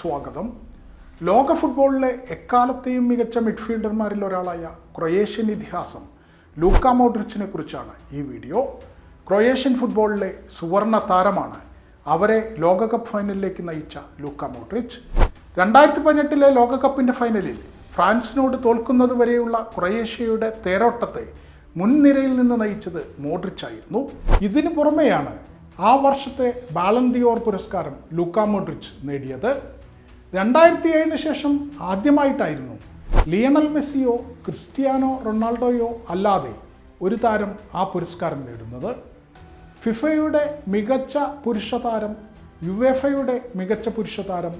സ്വാഗതം. ലോക ഫുട്ബോളിലെ എക്കാലത്തെയും മികച്ച മിഡ്ഫീൽഡർമാരിൽ ഒരാളായ ക്രൊയേഷ്യൻ ഇതിഹാസം ലൂക്ക മോഡ്രിച്ചിനെ കുറിച്ചാണ് ഈ വീഡിയോ. ക്രൊയേഷ്യൻ ഫുട്ബോളിലെ സുവർണ താരമാണ് അവരെ ലോകകപ്പ് ഫൈനലിലേക്ക് നയിച്ച ലൂക്ക മോഡ്രിച്ച്. രണ്ടായിരത്തി പതിനെട്ടിലെ ലോകകപ്പിന്റെ ഫൈനലിൽ ഫ്രാൻസിനോട് തോൽക്കുന്നത് വരെയുള്ള ക്രൊയേഷ്യയുടെ തേരോട്ടത്തെ മുൻനിരയിൽ നിന്ന് നയിച്ചത് മോഡ്രിച്ച് ആയിരുന്നു ഇതിനു പുറമെയാണ് ആ വർഷത്തെ ബാലന്തിയോർ പുരസ്കാരം ലൂക്ക മോഡ്രിച്ച് നേടിയത്. രണ്ടായിരത്തി ഏഴിന് ശേഷം ആദ്യമായിട്ടായിരുന്നു ലിയണൽ മെസ്സിയോ ക്രിസ്റ്റിയാനോ റൊണാൾഡോയോ അല്ലാതെ ഒരു താരം ആ പുരസ്കാരം നേടുന്നത്. ഫിഫയുടെ മികച്ച പുരുഷ താരം യുവേഫയുടെ മികച്ച പുരുഷ താരം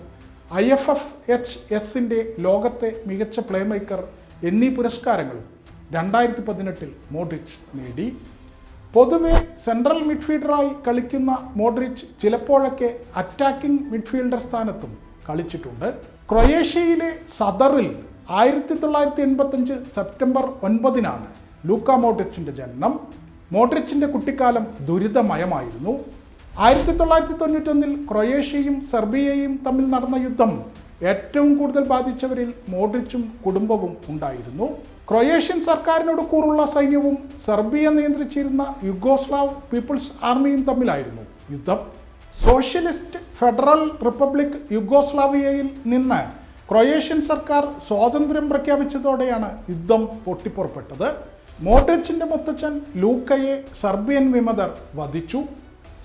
ഐ എഫ് എഫ് എച്ച് എസിന്റെ ലോകത്തെ മികച്ച പ്ലേ മേക്കർ എന്നീ പുരസ്കാരങ്ങളും രണ്ടായിരത്തി പതിനെട്ടിൽ മോഡ്രിച്ച് നേടി. പൊതുവെ സെൻട്രൽ മിഡ്ഫീൽഡറായി കളിക്കുന്ന മോഡ്രിച്ച് ചിലപ്പോഴൊക്കെ അറ്റാക്കിംഗ് മിഡ്ഫീൽഡർ സ്ഥാനത്തും കളിച്ചിട്ടുണ്ട്. ക്രൊയേഷ്യയിലെ സദറിൽ ആയിരത്തി തൊള്ളായിരത്തി എൺപത്തഞ്ച് സെപ്റ്റംബർ ഒൻപതിനാണ് ലൂക്ക മോഡ്രിച്ചിന്റെ ജനനം. മോഡ്രിച്ചിന്റെ കുട്ടിക്കാലം ദുരിതമയമായിരുന്നു. ആയിരത്തി തൊള്ളായിരത്തി തൊണ്ണൂറ്റൊന്നിൽ ക്രൊയേഷ്യയും സെർബിയയും തമ്മിൽ നടന്ന യുദ്ധം ഏറ്റവും കൂടുതൽ ബാധിച്ചവരിൽ മോഡ്രിച്ചും കുടുംബവും ഉണ്ടായിരുന്നു. ക്രൊയേഷ്യൻ സർക്കാരിനോട് കൂറുള്ള സൈന്യവും സെർബിയ നിയന്ത്രിച്ചിരുന്ന യുഗോസ്ലാവ് പീപ്പിൾസ് ആർമിയും തമ്മിലായിരുന്നു യുദ്ധം. സോഷ്യലിസ്റ്റ് ഫെഡറൽ റിപ്പബ്ലിക് യുഗോസ്ലാവിയയിൽ നിന്ന് ക്രൊയേഷ്യൻ സർക്കാർ സ്വാതന്ത്ര്യം പ്രഖ്യാപിച്ചതോടെയാണ് യുദ്ധം പൊട്ടിപ്പുറപ്പെട്ടത്. മോഡ്രിച്ചിന്റെ മുത്തച്ഛൻ ലൂക്കയെ സർബിയൻ വിമതർ വധിച്ചു.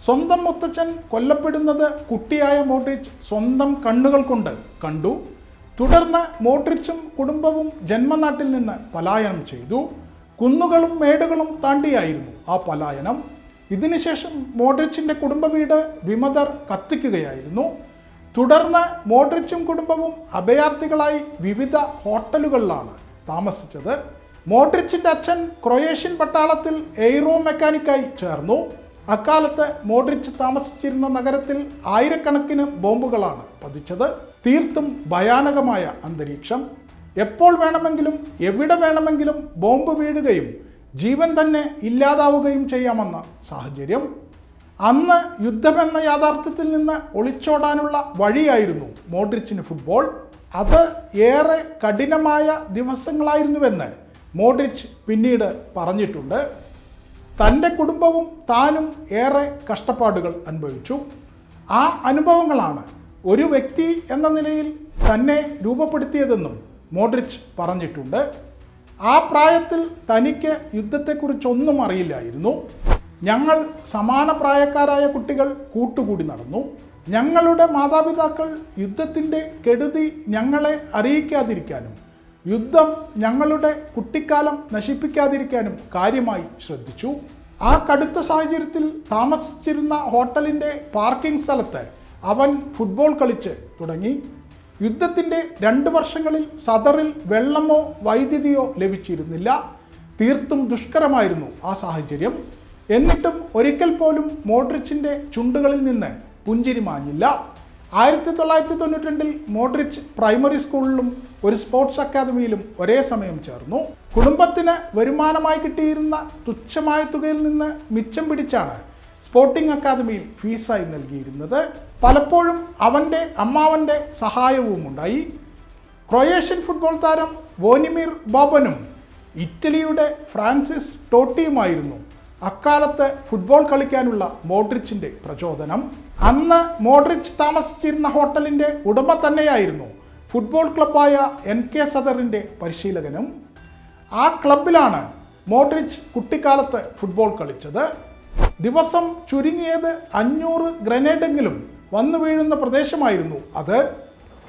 സ്വന്തം മുത്തച്ഛൻ കൊല്ലപ്പെടുന്നത് കുട്ടിയായ മോഡ്രിച്ച് സ്വന്തം കണ്ണുകൾ കൊണ്ട് കണ്ടു. തുടർന്ന് മോഡ്രിച്ചും കുടുംബവും ജന്മനാട്ടിൽ നിന്ന് പലായനം ചെയ്തു. കുന്നുകളും മേടുകളും താണ്ടിയായിരുന്നു ആ പലായനം. ഇതിനുശേഷം മോഡ്രിച്ചിന്റെ കുടുംബ വീട് വിമതർ കത്തിക്കുകയായിരുന്നു. തുടർന്ന് മോഡ്രിച്ചും കുടുംബവും അഭയാർത്ഥികളായി വിവിധ ഹോട്ടലുകളിലാണ് താമസിച്ചത്. മോഡ്രിച്ചിന്റെ അച്ഛൻ ക്രൊയേഷ്യൻ പട്ടാളത്തിൽ എയ്റോ മെക്കാനിക്കായി ചേർന്നു. അക്കാലത്ത് മോഡ്രിച്ച് താമസിച്ചിരുന്ന നഗരത്തിൽ ആയിരക്കണക്കിന് ബോംബുകളാണ് പതിച്ചത്. തീർത്തും ഭയാനകമായ അന്തരീക്ഷം. എപ്പോൾ വേണമെങ്കിലും എവിടെ വേണമെങ്കിലും ബോംബ് വീഴുകയും ജീവൻ തന്നെ ഇല്ലാതാവുകയും ചെയ്യാമെന്ന സാഹചര്യം അന്ന് യുദ്ധമെന്ന യാഥാർത്ഥ്യത്തിൽ നിന്ന് ഒളിച്ചോടാനുള്ള വഴിയായിരുന്നു മോഡ്രിച്ചിന് ഫുട്ബോൾ. അത് ഏറെ കഠിനമായ ദിവസങ്ങളായിരുന്നുവെന്ന് മോഡ്രിച്ച് പിന്നീട് പറഞ്ഞിട്ടുണ്ട്. തന്റെ കുടുംബവും താനും ഏറെ കഷ്ടപ്പാടുകൾ അനുഭവിച്ചു. ആ അനുഭവങ്ങളാണ് ഒരു വ്യക്തി എന്ന നിലയിൽ തന്നെ രൂപപ്പെടുത്തിയതെന്നും മോഡ്രിച്ച് പറഞ്ഞിട്ടുണ്ട്. ആ പ്രായത്തിൽ തനിക്ക് യുദ്ധത്തെക്കുറിച്ചൊന്നും അറിയില്ലായിരുന്നു. ഞങ്ങൾ സമാന പ്രായക്കാരായ കുട്ടികൾ കൂട്ടുകൂടി നടന്നു. ഞങ്ങളുടെ മാതാപിതാക്കൾ യുദ്ധത്തിന്റെ കെടുതി ഞങ്ങളെ അറിയിക്കാതിരിക്കാനും യുദ്ധം ഞങ്ങളുടെ കുട്ടിക്കാലം നശിപ്പിക്കാതിരിക്കാനും കാര്യമായി ശ്രദ്ധിച്ചു. ആ കടുത്ത സാഹചര്യത്തിൽ താമസിച്ചിരുന്ന ഹോട്ടലിന്റെ പാർക്കിംഗ് സ്ഥലത്ത് അവൻ ഫുട്ബോൾ കളിച്ച് തുടങ്ങി. യുദ്ധത്തിന്റെ രണ്ട് വർഷങ്ങളിൽ സദറിൽ വെള്ളമോ വൈദ്യുതിയോ ലഭിച്ചിരുന്നില്ല. തീർത്തും ദുഷ്കരമായിരുന്നു ആ സാഹചര്യം. എന്നിട്ടും ഒരിക്കൽ പോലും മോഡ്രിച്ചിന്റെ ചുണ്ടുകളിൽ നിന്ന് പുഞ്ചിരി മാഞ്ഞില്ല. ആയിരത്തി തൊള്ളായിരത്തി തൊണ്ണൂറ്റി രണ്ടിൽ മോഡ്രിച്ച് പ്രൈമറി സ്കൂളിലും ഒരു സ്പോർട്സ് അക്കാദമിയിലും ഒരേ സമയം ചേർന്നു. കുടുംബത്തിന് വരുമാനമായി കിട്ടിയിരുന്ന തുച്ഛമായ തുകയിൽ നിന്ന് മിച്ചം പിടിച്ചാണ് സ്പോർട്ടിംഗ് അക്കാദമിയിൽ ഫീസായി നൽകിയിരുന്നത്. പലപ്പോഴും അവന്റെ അമ്മാവന്റെ സഹായവും ഉണ്ടായി ക്രൊയേഷ്യൻ ഫുട്ബോൾ താരം വോനിമിർ ബോബനും ഇറ്റലിയുടെ ഫ്രാൻസിസ് ടോട്ടിയുമായിരുന്നു അക്കാലത്ത് ഫുട്ബോൾ കളിക്കാനുള്ള മോഡ്രിച്ചിന്റെ പ്രചോദനം. അന്ന് മോഡ്രിച്ച് താമസിച്ചിരുന്ന ഹോട്ടലിന്റെ ഉടമ തന്നെയായിരുന്നു ഫുട്ബോൾ ക്ലബ്ബായ എൻ കെ സദറിന്റെ പരിശീലകനും. ആ ക്ലബിലാണ് മോഡ്രിച്ച് കുട്ടിക്കാലത്ത് ഫുട്ബോൾ കളിച്ചത്. ദിവസം ചുരുങ്ങിയത് അഞ്ഞൂറ് ഗ്രനേഡെങ്കിലും വന്നു വീഴുന്ന പ്രദേശമായിരുന്നു അത്.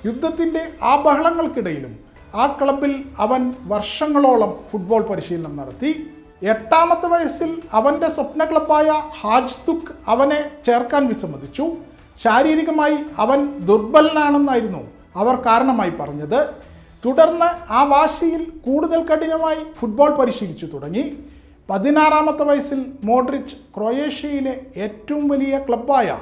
യുദ്ധത്തിന്റെ ആ ബഹളങ്ങൾക്കിടയിലും ആ ക്ലബിൽ അവൻ വർഷങ്ങളോളം ഫുട്ബോൾ പരിശീലനം നടത്തി. എട്ടാമത്തെ വയസ്സിൽ അവന്റെ സ്വപ്ന ക്ലബായ ഹാജ് തുക്ക് അവനെ ചേർക്കാൻ വിസമ്മതിച്ചു. ശാരീരികമായി അവൻ ദുർബലനാണെന്നായിരുന്നു അവർ കാരണമായി പറഞ്ഞത്. തുടർന്ന് ആ വാശിയിൽ കൂടുതൽ കഠിനമായി ഫുട്ബോൾ പരിശീലിച്ചു തുടങ്ങി. പതിനാറാമത്തെ വയസ്സിൽ മോഡ്രിച്ച് ക്രൊയേഷ്യയിലെ ഏറ്റവും വലിയ ക്ലബ്ബായ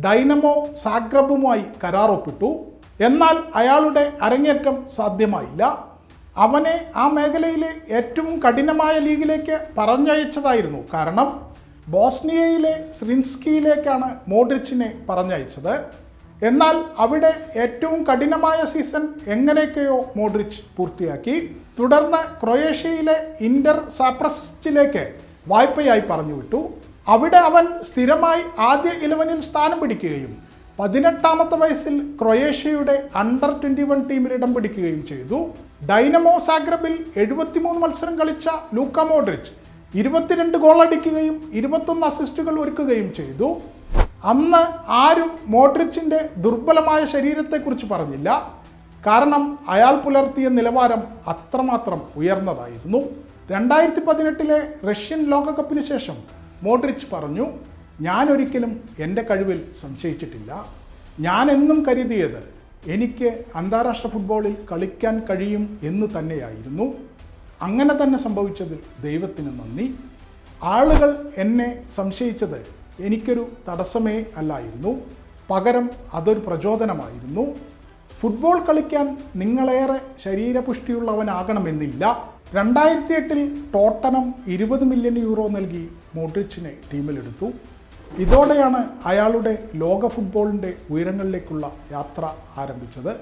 ഡൈനമോ സാഗ്രബുമായി കരാറൊപ്പിട്ടു. എന്നാൽ അയാളുടെ അരങ്ങേറ്റം സാധ്യമായില്ല. അവനെ ആ മേഖലയിലെ ഏറ്റവും കഠിനമായ ലീഗിലേക്ക് പറഞ്ഞയച്ചതായിരുന്നു കാരണം ബോസ്നിയയിലെ സ്രിൻസ്കിയിലേക്കാണ് മോഡ്രിച്ചിനെ പറഞ്ഞയച്ചത്. എന്നാൽ അവിടെ ഏറ്റവും കഠിനമായ സീസൺ എങ്ങനെയൊക്കെയോ മോഡ്രിച്ച് പൂർത്തിയാക്കി. തുടർന്ന് ക്രൊയേഷ്യയിലെ ഇന്റർ സാപ്രസിലേക്ക് വായ്പയായി പറഞ്ഞു വിട്ടു അവിടെ അവൻ സ്ഥിരമായി ആദ്യ ഇലവനിൽ സ്ഥാനം പിടിക്കുകയും പതിനെട്ടാമത്തെ വയസ്സിൽ ക്രൊയേഷ്യയുടെ അണ്ടർ ട്വന്റി വൺ ടീമിൽ ഇടം പിടിക്കുകയും ചെയ്തു. ഡൈനമോ സാഗ്രബിൽ എഴുപത്തിമൂന്ന് മത്സരം കളിച്ച ലൂക്ക മോഡ്രിച്ച് ഇരുപത്തിരണ്ട് ഗോൾ അടിക്കുകയും ഇരുപത്തൊന്ന് അസിസ്റ്റുകൾ ഒരുക്കുകയും ചെയ്തു. അന്ന് ആരും മോഡ്രിച്ചിന്റെ ദുർബലമായ ശരീരത്തെക്കുറിച്ച് പറഞ്ഞില്ല. കാരണം അയാൾ പുലർത്തിയ നിലവാരം അത്രമാത്രം ഉയർന്നതായിരുന്നു. രണ്ടായിരത്തി പതിനെട്ടിലെ റഷ്യൻ ലോകകപ്പിന് ശേഷം മോഡ്രിച്ച് പറഞ്ഞു ഞാൻ ഒരിക്കലും എന്റെ കഴിവിൽ സംശയിച്ചിട്ടില്ല. ഞാൻ എന്നും കരുതിയത് എനിക്ക് അന്താരാഷ്ട്ര ഫുട്ബോളിൽ കളിക്കാൻ കഴിയും എന്ന് തന്നെയായിരുന്നു. അങ്ങനെ തന്നെ സംഭവിച്ചതിൽ ദൈവത്തിന് നന്ദി. ആളുകൾ എന്നെ സംശയിച്ചത് എനിക്കൊരു തടസ്സമേ അല്ലായിരുന്നു. പകരം അതൊരു പ്രചോദനമായിരുന്നു. ഫുട്ബോൾ കളിക്കാൻ നിങ്ങളേറെ ശരീരപുഷ്ടിയുള്ളവനാകണമെന്നില്ല. രണ്ടായിരത്തി എട്ടിൽ ടോട്ടനം ഇരുപത് മില്യൺ യൂറോ നൽകി മോഡ്രിച്ചിനെ ടീമിലെടുത്തു. ഇതോടെയാണ് അയാളുടെ ലോക ഫുട്ബോളിന്റെ ഉയരങ്ങളിലേക്കുള്ള യാത്ര ആരംഭിച്ചത്.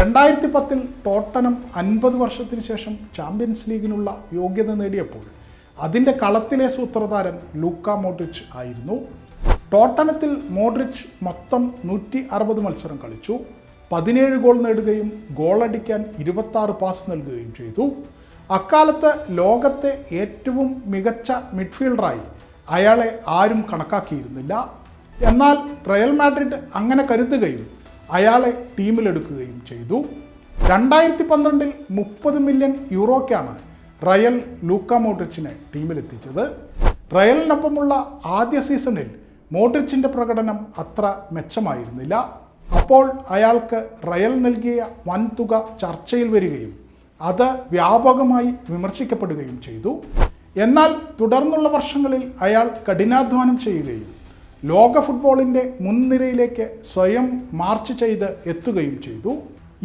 രണ്ടായിരത്തി പത്തിൽ ടോട്ടനം അൻപത് വർഷത്തിന് ശേഷം ചാമ്പ്യൻസ് ലീഗിനുള്ള യോഗ്യത നേടിയപ്പോൾ അതിന്റെ കളത്തിലെ സൂത്രധാരൻ ലൂക്ക മോഡ്രിച്ച് ആയിരുന്നു. ടോട്ടനത്തിൽ മോഡ്രിച്ച് മൊത്തം നൂറ്റി മത്സരം കളിച്ചു. പതിനേഴ് ഗോൾ നേടുകയും ഗോളടിക്കാൻ ഇരുപത്തി പാസ് നൽകുകയും ചെയ്തു. അക്കാലത്ത് ലോകത്തെ ഏറ്റവും മികച്ച മിഡ്ഫീൽഡറായി അയാളെ ആരും കണക്കാക്കിയിരുന്നില്ല. എന്നാൽ റയൽ മാഡ്രിഡ് അങ്ങനെ കരുതുകയും അയാളെ ടീമിലെടുക്കുകയും ചെയ്തു. രണ്ടായിരത്തി പന്ത്രണ്ടിൽ മുപ്പത് മില്യൺ യൂറോയ്ക്കാണ് റയൽ ലൂക്ക മോഡ്രിച്ചിനെ ടീമിലെത്തിച്ചത് റയലിനൊപ്പമുള്ള ആദ്യ സീസണിൽ മോഡ്രിച്ചിന്റെ പ്രകടനം അത്ര മെച്ചമായിരുന്നില്ല. അപ്പോൾ അയാൾക്ക് റയൽ നൽകിയ വൻതുക ചർച്ചയിൽ വരികയും അത് വ്യാപകമായി വിമർശിക്കപ്പെടുകയും ചെയ്തു. എന്നാൽ തുടർന്നുള്ള വർഷങ്ങളിൽ അയാൾ കഠിനാധ്വാനം ചെയ്യുകയും ലോക ഫുട്ബോളിന്റെ മുൻനിരയിലേക്ക് സ്വയം മാർച്ച് ചെയ്ത് എത്തുകയും ചെയ്തു.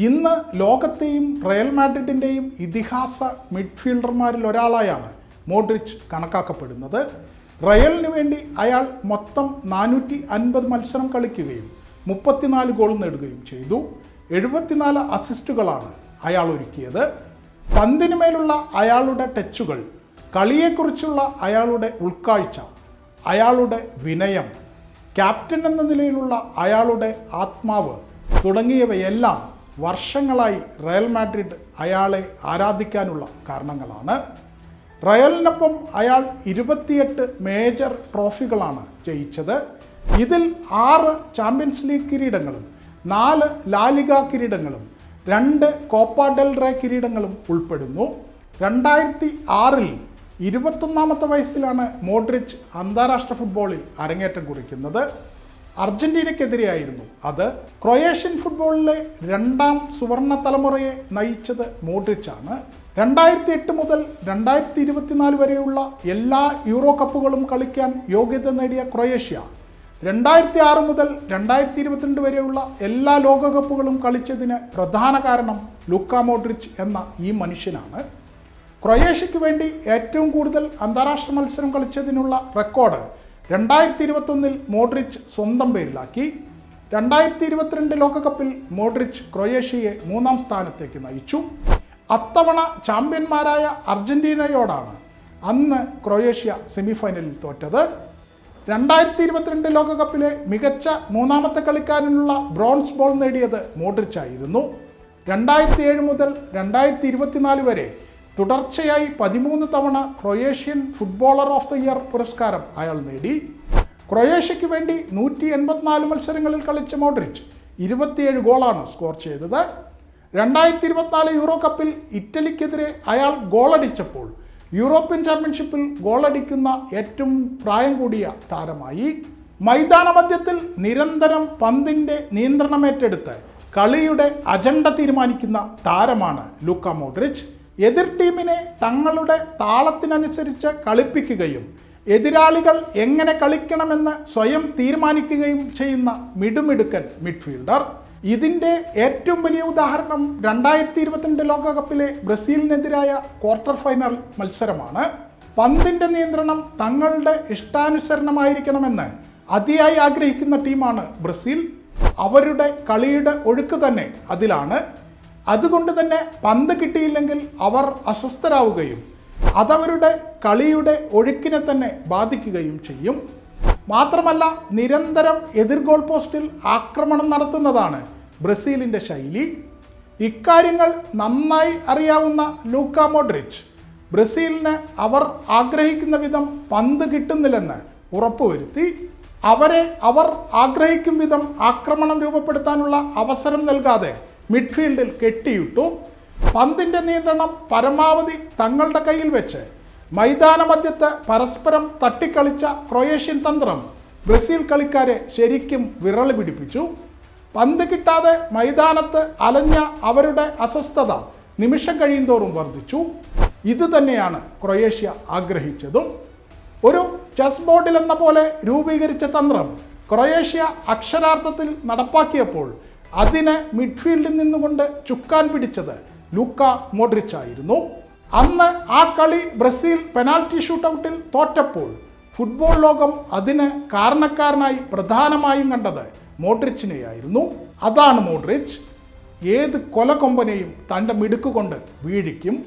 ഇന്ന് ലോകത്തെയും റയൽ മാഡ്രിഡിന്റെയും ഇതിഹാസ മിഡ്ഫീൽഡർമാരിൽ ഒരാളായാണ് മോഡ്രിച്ച് കണക്കാക്കപ്പെടുന്നത്. റയലിന് വേണ്ടി അയാൾ മൊത്തം നാനൂറ്റി അൻപത് മത്സരം കളിക്കുകയും മുപ്പത്തിനാല് ഗോൾ നേടുകയും ചെയ്തു. എഴുപത്തിനാല് അസിസ്റ്റുകളാണ് അയാൾ ഒരുക്കിയത്. പന്തിന് മേലുള്ള അയാളുടെ ടച്ചുകൾ കളിയെക്കുറിച്ചുള്ള അയാളുടെ ഉൾക്കാഴ്ച അയാളുടെ വിനയം ക്യാപ്റ്റൻ എന്ന നിലയിലുള്ള അയാളുടെ ആത്മാവ് തുടങ്ങിയവയെല്ലാം വർഷങ്ങളായി റയൽ മാഡ്രിഡ് അയാളെ ആരാധിക്കാനുള്ള കാരണങ്ങളാണ്. റയലിനൊപ്പം അയാൾ ഇരുപത്തിയെട്ട് മേജർ ട്രോഫികളാണ് ജയിച്ചത്. ഇതിൽ ആറ് ചാമ്പ്യൻസ് ലീഗ് കിരീടങ്ങളും നാല് ലാലിഗ കിരീടങ്ങളും രണ്ട് കോപ്പ ഡെൽ റേ കിരീടങ്ങളും ഉൾപ്പെടുന്നു. രണ്ടായിരത്തി ആറിൽ ഇരുപത്തൊന്നാമത്തെ വയസ്സിലാണ് മോഡ്രിച്ച് അന്താരാഷ്ട്ര ഫുട്ബോളിൽ അരങ്ങേറ്റം കുറിക്കുന്നത്. അർജന്റീനയ്ക്കെതിരെയായിരുന്നു അത്. ക്രൊയേഷ്യൻ ഫുട്ബോളിലെ രണ്ടാം സുവർണ തലമുറയെ നയിച്ചത് മോഡ്രിച്ചാണ്. രണ്ടായിരത്തി എട്ട് മുതൽ രണ്ടായിരത്തി ഇരുപത്തിനാല് വരെയുള്ള എല്ലാ യൂറോ കപ്പുകളും കളിക്കാൻ യോഗ്യത നേടിയ ക്രൊയേഷ്യ രണ്ടായിരത്തി ആറ് മുതൽ രണ്ടായിരത്തി ഇരുപത്തിരണ്ട് വരെയുള്ള എല്ലാ ലോകകപ്പുകളും കളിച്ചതിന് പ്രധാന കാരണം ലുക്ക മോഡ്രിച്ച് എന്ന ഈ മനുഷ്യനാണ്. ക്രൊയേഷ്യയ്ക്ക് വേണ്ടി ഏറ്റവും കൂടുതൽ അന്താരാഷ്ട്ര മത്സരം കളിച്ചതിനുള്ള റെക്കോർഡ് രണ്ടായിരത്തി ഇരുപത്തൊന്നിൽ മോഡ്രിച്ച് സ്വന്തം പേരിലാക്കി. രണ്ടായിരത്തി ഇരുപത്തിരണ്ട് ലോകകപ്പിൽ മോഡ്രിച്ച് ക്രൊയേഷ്യയെ മൂന്നാം സ്ഥാനത്തേക്ക് നയിച്ചു. അത്തവണ ചാമ്പ്യന്മാരായ അർജന്റീനയോടാണ് അന്ന് ക്രൊയേഷ്യ സെമിഫൈനലിൽ തോറ്റത്. രണ്ടായിരത്തി ഇരുപത്തിരണ്ട് ലോകകപ്പിലെ മികച്ച മൂന്നാമത്തെ കളിക്കാരനുള്ള ബ്രോൺസ് ബോൾ നേടിയത് മോഡ്രിച്ച് ആയിരുന്നു. രണ്ടായിരത്തി ഏഴ് മുതൽ രണ്ടായിരത്തി ഇരുപത്തിനാല് വരെ തുടർച്ചയായി പതിമൂന്ന് തവണ Croatian footballer of the year പുരസ്കാരം അയാൾ നേടി. ക്രൊയേഷ്യയ്ക്ക് വേണ്ടി നൂറ്റി എൺപത്തിനാല് മത്സരങ്ങളിൽ കളിച്ച മോഡ്രിച്ച് ഇരുപത്തിയേഴ് ഗോളാണ് സ്കോർ ചെയ്തത്. രണ്ടായിരത്തി ഇരുപത്തിനാല് യൂറോ കപ്പിൽ ഇറ്റലിക്കെതിരെ അയാൾ ഗോളടിച്ചപ്പോൾ യൂറോപ്യൻ ചാമ്പ്യൻഷിപ്പിൽ ഗോളടിക്കുന്ന ഏറ്റവും പ്രായം കൂടിയ താരമായി മൈതാന മധ്യത്തിൽ നിരന്തരം പന്തിന്റെ നിയന്ത്രണമേറ്റെടുത്ത് കളിയുടെ അജണ്ട തീരുമാനിക്കുന്ന താരമാണ് ലൂക്ക മോഡ്രിച്ച്. എതിർ ടീമിനെ തങ്ങളുടെ താളത്തിനനുസരിച്ച് കളിപ്പിക്കുകയും എതിരാളികൾ എങ്ങനെ കളിക്കണമെന്ന് സ്വയം തീരുമാനിക്കുകയും ചെയ്യുന്ന മിടുമിടുക്കൻ മിഡ്ഫീൽഡർ. ഇതിന്റെ ഏറ്റവും വലിയ ഉദാഹരണം രണ്ടായിരത്തി ഇരുപത്തിരണ്ട് ലോകകപ്പിലെ ബ്രസീലിനെതിരായ ക്വാർട്ടർ ഫൈനൽ മത്സരമാണ്. പന്തിന്റെ നിയന്ത്രണം തങ്ങളുടെ ഇഷ്ടാനുസരണമായിരിക്കണമെന്ന് അതിയായി ആഗ്രഹിക്കുന്ന ടീമാണ് ബ്രസീൽ. അവരുടെ കളിയുടെ ഒഴുക്ക് തന്നെ അതിലാണ്. അതുകൊണ്ട് തന്നെ പന്ത് കിട്ടിയില്ലെങ്കിൽ അവർ അസ്വസ്ഥരാവുകയും അതവരുടെ കളിയുടെ ഒഴുക്കിനെ തന്നെ ബാധിക്കുകയും ചെയ്യും. മാത്രമല്ല നിരന്തരം എതിർ ഗോൾ പോസ്റ്റിൽ ആക്രമണം നടത്തുന്നതാണ് ബ്രസീലിന്റെ ശൈലി. ഇക്കാര്യങ്ങൾ നന്നായി അറിയാവുന്ന ലൂക്ക മോഡ്രിച്ച് ബ്രസീലിന് അവർ ആഗ്രഹിക്കുന്ന വിധം പന്ത് കിട്ടുന്നില്ലെന്ന് ഉറപ്പുവരുത്തി. അവരെ അവർ ആഗ്രഹിക്കും വിധം ആക്രമണം രൂപപ്പെടുത്താനുള്ള അവസരം നൽകാതെ മിഡ്ഫീൽഡിൽ കെട്ടിയിട്ടു. പന്തിന്റെ നിയന്ത്രണം പരമാവധി തങ്ങളുടെ കയ്യിൽ വെച്ച് മൈതാന മധ്യത്ത് പരസ്പരം തട്ടിക്കളിച്ച ക്രൊയേഷ്യൻ തന്ത്രം ബ്രസീൽ കളിക്കാരെ ശരിക്കും വിരളി പിടിപ്പിച്ചു. പന്ത് കിട്ടാതെ മൈതാനത്ത് അലഞ്ഞ അവരുടെ അസ്വസ്ഥത നിമിഷം കഴിയുന്തോറും വർദ്ധിച്ചു. ഇത് തന്നെയാണ് ക്രൊയേഷ്യ ആഗ്രഹിച്ചതും. ഒരു ചെസ് ബോർഡിൽ എന്ന പോലെ രൂപീകരിച്ച തന്ത്രം ക്രൊയേഷ്യ അക്ഷരാർത്ഥത്തിൽ നടപ്പാക്കിയപ്പോൾ അതിനെ മിഡ്ഫീൽഡിൽ നിന്നുകൊണ്ട് ചുക്കാൻ പിടിച്ചത് ലൂക്ക മോഡ്രിച്ച് ആയിരുന്നു അന്ന് ആ കളി ബ്രസീൽ പെനാൽറ്റി ഷൂട്ടൗട്ടിൽ തോറ്റപ്പോൾ ഫുട്ബോൾ ലോകം അതിന് കാരണക്കാരനായി പ്രധാനമായും കണ്ടത് മോഡ്രിച്ചിനെയായിരുന്നു. അതാണ് മോഡ്രിച്ച്. ഏത് കൊലകൊമ്പനെയും തന്റെ മിടുക്കുകൊണ്ട് വീഴിക്കും.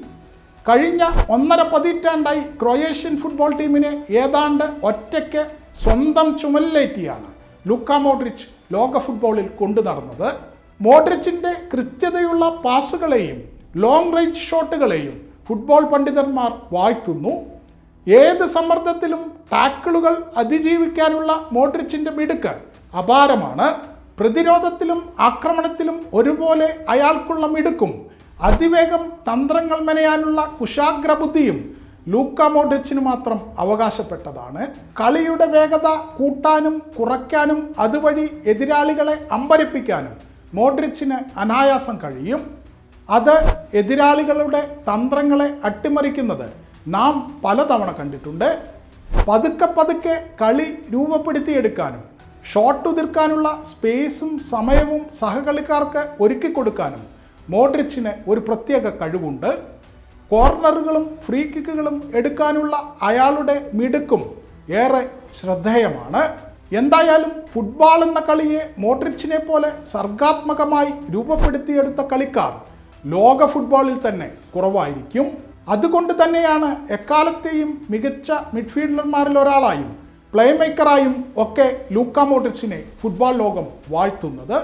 കഴിഞ്ഞ ഒന്നര പതിറ്റാണ്ടായി ക്രൊയേഷ്യൻ ഫുട്ബോൾ ടീമിനെ ഏതാണ്ട് ഒറ്റയ്ക്ക് സ്വന്തം ചുമലിലേറ്റിയാണ് ലുക്ക മോഡ്രിച്ച് ലോക ഫുട്ബോളിൽ കൊണ്ടു നടന്നത്. മോഡ്രിച്ചിന്റെ കൃത്യതയുള്ള പാസുകളെയും ലോങ് റേഞ്ച് ഷോട്ടുകളെയും ഫുട്ബോൾ പണ്ഡിതന്മാർ വാഴ്ത്തുന്നു ഏത് സമ്മർദ്ദത്തിലും ടാക്കിളുകൾ അതിജീവിക്കാനുള്ള മോഡ്രിച്ചിന്റെ മിടുക്ക് അപാരമാണ്. പ്രതിരോധത്തിലും ആക്രമണത്തിലും ഒരുപോലെ അയാൾക്കുള്ള മിടുക്കും അതിവേഗം തന്ത്രങ്ങൾ മെനയാനുള്ള കുശാഗ്രബുദ്ധിയും ലൂക്ക മോഡ്രിച്ചിന് മാത്രം അവകാശപ്പെട്ടതാണ്. കളിയുടെ വേഗത കൂട്ടാനും കുറയ്ക്കാനും അതുവഴി എതിരാളികളെ അമ്പരപ്പിക്കാനും മോഡ്രിച്ചിന് അനായാസം കഴിയും. അത് എതിരാളികളുടെ തന്ത്രങ്ങളെ അട്ടിമറിക്കുന്നത് നാം പലതവണ കണ്ടിട്ടുണ്ട്. പതുക്കെ പതുക്കെ കളി രൂപപ്പെടുത്തിയെടുക്കാനും ഷോട്ട് ഉതിർക്കാനുള്ള സ്പേസും സമയവും സഹകളിക്കാർക്ക് ഒരുക്കി കൊടുക്കാനും മോഡ്രിച്ചിന് ഒരു പ്രത്യേക കഴിവുണ്ട്. കോർണറുകളും ഫ്രീ കിക്കുകളും എടുക്കാനുള്ള അയാളുടെ മിടുക്കും ഏറെ ശ്രദ്ധേയമാണ്. എന്തായാലും ഫുട്ബോൾ എന്ന കളിയെ മോഡ്രിച്ചിനെ പോലെ സർഗാത്മകമായി രൂപപ്പെടുത്തിയെടുത്ത കളിക്കാർ ലോക ഫുട്ബോളിൽ തന്നെ കുറവായിരിക്കും. അതുകൊണ്ട് തന്നെയാണ് എക്കാലത്തെയും മികച്ച മിഡ്ഫീൽഡർമാരിൽ ഒരാളായും പ്ലേമേക്കറായും ഒക്കെ ലൂക്ക മോഡ്രിച്ചിനെ ഫുട്ബോൾ ലോകം വാഴ്ത്തുന്നത്.